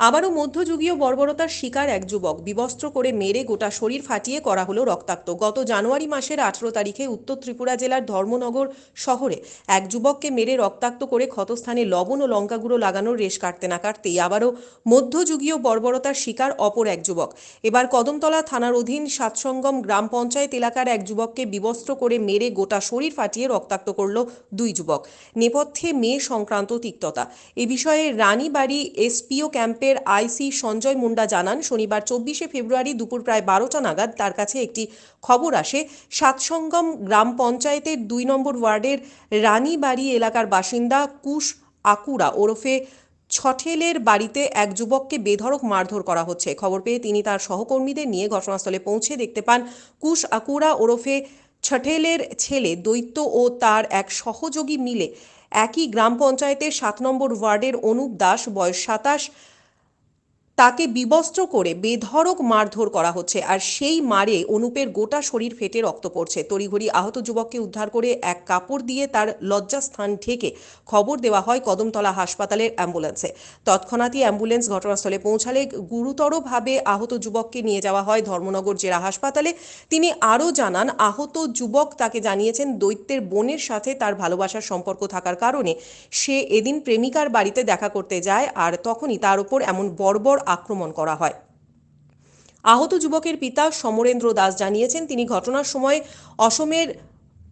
আবারও মধ্যযুগীয় বর্বরতার শিকার এক যুবক। বিবস্ত্র করে মেরে গোটা শরীর ফাটিয়ে করা হলো রক্তাক্ত। গত জানুয়ারি মাসের আঠেরো তারিখে উত্তর ত্রিপুরা জেলার ধর্মনগর শহরে এক যুবককে মেরে রক্তাক্ত করে ক্ষতস্থানে লবণ ও লঙ্কা গুঁড়ো লাগানোর রেশ কাটতে না কাটতেই আবারও মধ্যযুগীয় বর্বরতার শিকার অপর এক যুবক। এবার কদমতলা থানার অধীন সাতসঙ্গম গ্রাম পঞ্চায়েত এলাকার এক যুবককে বিবস্ত্র করে মেরে গোটা শরীর ফাটিয়ে রক্তাক্ত করল দুই যুবক। নেপথ্যে মেয়ে সংক্রান্ত তিক্ততা। এ বিষয়ে রানীবাড়ি এসপিও ক্যাম্পের আইসি সঞ্জয় মুন্ডা জানান, শনিবার চব্বিশে ফেব্রুয়ারি দুপুর প্রায় বারোটা নাগাদ তার কাছে একটি খবর আসে। সাতসঙ্গম গ্রাম পঞ্চায়েতের দুই নম্বর ওয়ার্ডের রানীবাড়ি এলাকার বাসিন্দা কুশ আকুরা ওরফে ছঠেলের বাড়িতে এক যুবককে বেধড়ক মারধর করা হচ্ছে। খবর পেয়ে তিনি তার সহকর্মীদের নিয়ে ঘটনাস্থলে পৌঁছে দেখতে পান কুশ আকুরা ওরফে ছঠেলের ছেলে দৈত্য ও তার এক সহযোগী মিলে একই গ্রাম পঞ্চায়েতের সাত নম্বর ওয়ার্ডের অনুপ দাস, বয়স সাতাশ তাকে বিবস্ত্র করে বেধড়ক মারধর করা হচ্ছে আর সেই মারে অনুপের গোটা শরীর ফেটে রক্ত পড়ছে। তড়িঘড়ি আহত যুবককে উদ্ধার করে এক কাপড় দিয়ে তার লজ্জাস্থান ঢেকে খবর দেওয়া হয় কদমতলা হাসপাতালের অ্যাম্বুলেন্সে। তৎক্ষণাৎই অ্যাম্বুলেন্স ঘটনাস্থলে পৌঁছালে গুরুতরভাবে আহত যুবককে নিয়ে যাওয়া হয় ধর্মনগর জেলা হাসপাতালে। তিনি আরও জানান, আহত যুবক তাকে জানিয়েছেন দৈত্যের বোনের সাথে তার ভালোবাসার সম্পর্ক থাকার কারণে। সে এদিন প্রেমিকার বাড়িতে দেখা করতে যায় আর তখনই তার উপর এমন বর্বর আক্রমণ করা হয়। আহত যুবকের পিতা সমরেন্দ্র দাস জানিয়েছেন, তিনি ঘটনার সময় অসমের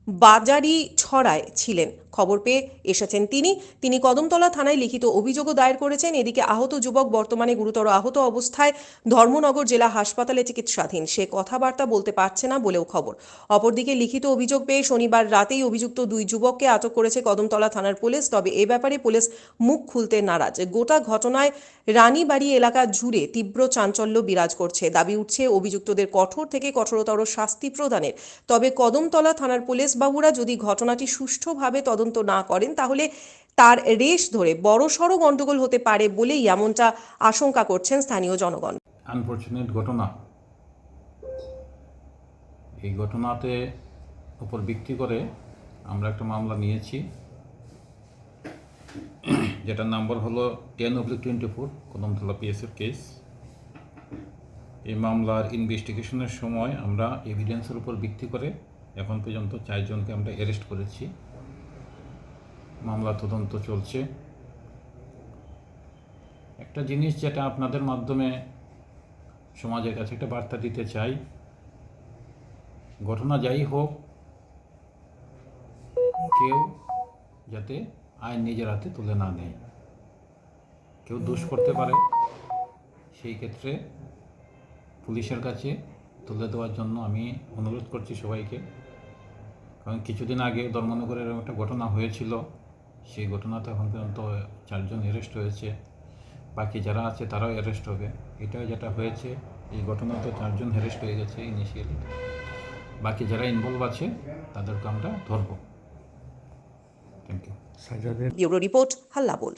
বাজারি ছড়ায় ছিলেন। খবর পেয়ে এসেছেন তিনি। তিনি কদমতলা থানায় লিখিত অভিযোগও দায়ের করেছেন। এদিকে আহত যুবক বর্তমানে গুরুতর আহত অবস্থায় ধর্মনগর জেলা হাসপাতালে চিকিৎসাধীন। সে কথাবার্তা বলতে পারছে না বলেও খবর। অপরদিকে লিখিত অভিযোগ পেয়ে শনিবার রাতেই অভিযুক্ত দুই যুবককে আটক করেছে কদমতলা থানার পুলিশ। তবে এ ব্যাপারে পুলিশ মুখ খুলতে নারাজ। গোটা ঘটনায় রানীবাড়ি এলাকা জুড়ে তীব্র চাঞ্চল্য বিরাজ করছে। দাবি উঠছে অভিযুক্তদের কঠোর থেকে কঠোরতর শাস্তি প্রদানের। তবে কদমতলা থানার পুলিশ বাবুরা যদি ঘটনাটি সুষ্ঠুভাবে তদন্ত না করেন, তাহলে তার রেশ ধরে বড়সড় গণ্ডগোল হতে পারে বলেই এমনটা আশঙ্কা করছেন স্থানীয় জনগণ। আনফর্চুনেট ঘটনা। এই ঘটনাতে উপর ভিত্তি করে আমরা একটা মামলা নিয়েছি। যেটার নাম্বার হলো ten oblique twenty four Kadamtala পিএসের case এই মামলার ইনভেস্টিগেশনের সময় আমরা এভিডেন্সের উপর ভিত্তি করে এখন পর্যন্ত চারজনকে আমরা অ্যারেস্ট করেছি। মামলা তদন্ত চলছে। একটা জিনিস যেটা আপনাদের মাধ্যমে সমাজের কাছে একটা বার্তা দিতে চাই, ঘটনা যাই হোক, কেউ যাতে আইন নিজের হাতে তুলে না নেয়। কেউ দোষ করতে পারে, সেই ক্ষেত্রে পুলিশের কাছে তুলে দেওয়ার জন্য আমি অনুরোধ করছি সবাইকে। কারণ কিছুদিন আগে ধর্মনগরের একটা ঘটনা হয়েছিল। সেই ঘটনাতে এখন পর্যন্ত চারজন অ্যারেস্ট হয়েছে। বাকি যারা আছে তারাও অ্যারেস্ট হবে। এটা যেটা হয়েছে, এই ঘটনাতে চারজন অ্যারেস্ট হয়ে গেছে ইনিশিয়ালি বাকি যারা ইনভলভ আছে, তাদেরকে আমরা ধরবো। থ্যাংক ইউ রিপোর্ট হাল্লা বল।